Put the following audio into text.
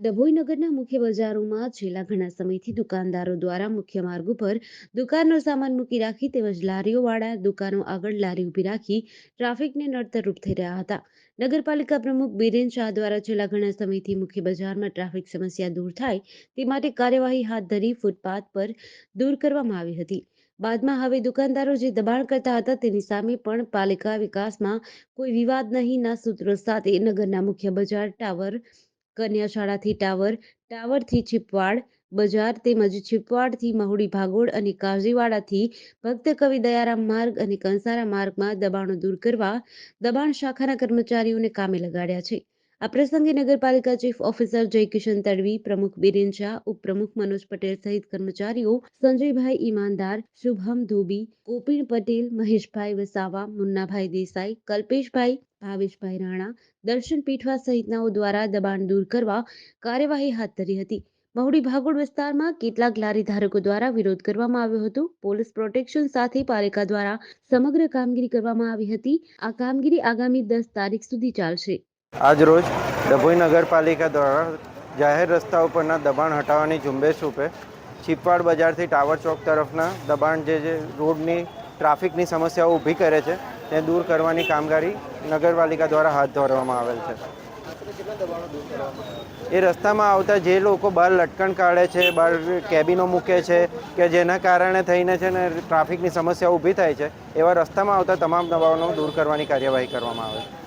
ડભોઈ નગરના મુખ્ય બજારોમાં છેલ્લા ઘણા સમયથી દુકાનદારો દ્વારા મુખ્ય માર્ગ ઉપર દુકાનનો સામાન મૂકી રાખી તેમજ લારીઓવાળા દુકાનો આગળ લારી ઊભી રાખી ટ્રાફિકને નડતરરૂપ થઈ રહ્યા હતા. નગરપાલિકા પ્રમુખ બિરેન શાહ દ્વારા છેલ્લા ઘણા સમયથી મુખ્ય બજારમાં ટ્રાફિક સમસ્યા દૂર થાય તે માટે કાર્યવાહી હાથ ધરી ફૂટપાથ પર દૂર કરવામાં આવી હતી. બાદમાં હવે દુકાનદારો જે દબાણ કરતા હતા તેની સામે પણ પાલિકા વિકાસમાં કોઈ વિવાદ નહીંના સૂત્રો સાથે નગરના મુખ્ય બજાર ટાવર કન્યા શાળાથી ટાવર ટાવરથી છીપવાડ, બજાર તેમજ છીપવાડથી મહુડી ભાગોળ અને કાજીવાડાથી ભક્ત કવિ દયારામ માર્ગ અને કંસારા માર્ગમાં દબાણો દૂર કરવા દબાણ શાખાના કર્મચારીઓને કામે લગાડ્યા છે. આ પ્રસંગે નગરપાલિકા ચીફ ઓફિસર જયકિશન તડવી, પ્રમુખ બિરેન શાહ, ઉપપ્રમુખ મનોજ પટેલ સહિત કર્મચારીઓ, સંજયભાઈ ઈમાનદાર, શુભમ ધોબી કોપિન પટેલ, મહેશભાઈ વસાવા, મુન્નાભાઈ દેસાઈ, કલ્પેશભાઈ, ભાવેશભાઈ રાણા, દર્શન પીઠવા સહિતનાઓ દ્વારા દબાણ દૂર કરવા કાર્યવાહી હાથ ધરી હતી. મહુડી ભાગોળ વિસ્તારમાં કેટલાક લારી ધારકો દ્વારા વિરોધ કરવામાં આવ્યો હતો. પોલીસ પ્રોટેક્શન સાથે પાલિકા દ્વારા સમગ્ર કામગીરી કરવામાં આવી હતી. આ કામગીરી આગામી દસ તારીખ સુધી ચાલશે. આજરોજ ડભોઈ નગરપાલિકા દ્વારા જાહેર રસ્તા ઉપરના દબાણ હટાવવાની ઝુંબેશ રૂપે છીપવાડ બજારથી ટાવર ચોક તરફના દબાણ જે જે રોડની, ટ્રાફિકની સમસ્યાઓ ઊભી કરે છે, તે દૂર કરવાની કામગીરી નગરપાલિકા દ્વારા હાથ ધરવામાં આવેલ છે. એ રસ્તામાં આવતા જે લોકો બહાર લટકણ કાઢે છે, બહાર કેબિનો મૂકે છે કે જેના કારણે થઈને છે ને ટ્રાફિકની સમસ્યા ઊભી થાય છે, એવા રસ્તામાં આવતા તમામ દબાણો દૂર કરવાની કાર્યવાહી કરવામાં આવે છે.